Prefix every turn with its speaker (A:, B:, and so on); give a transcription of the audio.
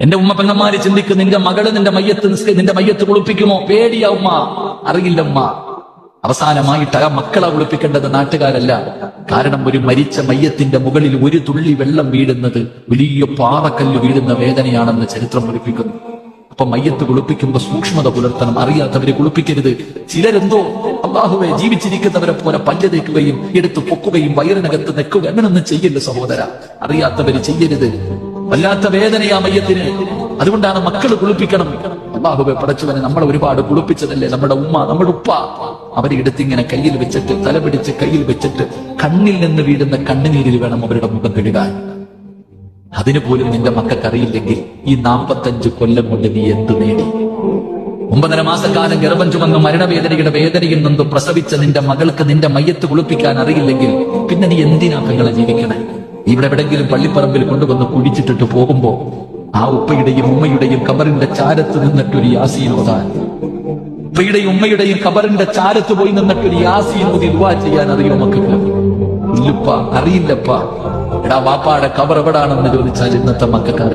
A: എന്റെ ഉമ്മ പെങ്ങന്മാര് ചിന്തിക്കും നിന്റെ മകൾ നിന്റെ മയ്യത്ത് നിന്റെ മയ്യത്ത് കുളിപ്പിക്കുമോ? പേടിയാ ഉമ്മ. അറിയില്ല ഉമ്മ. അവസാനമായിട്ട് ആ മക്കളെ കുളിപ്പിക്കേണ്ടത് നാട്ടുകാരല്ല. കാരണം ഒരു മരിച്ച മയ്യത്തിന്റെ മുകളിൽ ഒരു തുള്ളി വെള്ളം വീഴുന്നത് വലിയ പാറക്കല്ല് വീഴുന്ന വേദനയാണെന്ന് ചരിത്രം പഠിപ്പിക്കുന്നു അപ്പൊ മയ്യത്ത് കുളിപ്പിക്കുമ്പോ സൂക്ഷ്മത പുലർത്തണം. അറിയാത്തവരെ കുളിപ്പിക്കരുത്. ചിലരെന്തോ അള്ളാഹുവെ ജീവിച്ചിരിക്കുന്നവരെ പോലെ പല്ല് തേക്കുകയും എടുത്ത് പൊക്കുകയും വയറിനകത്ത് നിൽക്കുക അങ്ങനൊന്നും ചെയ്യരുത് സഹോദര. അറിയാത്തവര് ചെയ്യരുത്. വല്ലാത്ത വേദനയാ മയ്യത്തിന്. അതുകൊണ്ടാണ് മക്കൾ കുളിപ്പിക്കണം. അള്ളാഹുബെ പടച്ചവനെ നമ്മൾ ഒരുപാട് കുളിപ്പിച്ചതല്ലേ നമ്മുടെ ഉമ്മ നമ്മുടെ ഉപ്പ. അവരെ എടുത്തിങ്ങനെ കയ്യിൽ വെച്ചിട്ട് തല പിടിച്ച് കയ്യിൽ വെച്ചിട്ട് കണ്ണിൽ നിന്ന് വീഴുന്ന കണ്ണുനീരിൽ വേണം അവരുടെ മുഖം കഴുകാൻ. അതിനു പോലും നിന്റെ മക്കൾക്ക് അറിയില്ലെങ്കിൽ ഈ നാൽപ്പത്തഞ്ച് കൊല്ലം കൊണ്ട് നീ എന്ത് നേടി? ഒമ്പതര മാസക്കാലം ഗർഭം ചുമന്ന് മരണവേദനയുടെ വേദനയിൽ നിന്ന് പ്രസവിച്ച നിന്റെ മകൾക്ക് നിന്റെ മയ്യത്ത് കുളിപ്പിക്കാൻ അറിയില്ലെങ്കിൽ പിന്നെ നീ എന്തിനാ പെങ്ങളെ ജീവിക്കണേ? ഇവിടെ എവിടെങ്കിലും പള്ളിപ്പറമ്പിൽ കൊണ്ടുവന്ന് കുഴിച്ചിട്ടിട്ട് പോകുമ്പോ ആ ഉപ്പയുടെയും ഉമ്മയുടെയും കബറിന്റെ ചാരത്ത് നിന്നിട്ടൊരു യാസീൻ ഉപ്പയുടെയും ഉമ്മയുടെയും കബറിന്റെ ചാരത്ത് പോയി നിന്നിട്ടൊരു യാസീൻ ദുവാ ചെയ്യാൻ അറിയോ മക്കൾക്ക്? ഇല്ലപ്പ അറിയില്ലപ്പ. എടാ വാപ്പാടെ കബർ എവിടാണെന്ന് ചോദിച്ചാൽ ഇന്നത്തെ മക്കൾക്ക്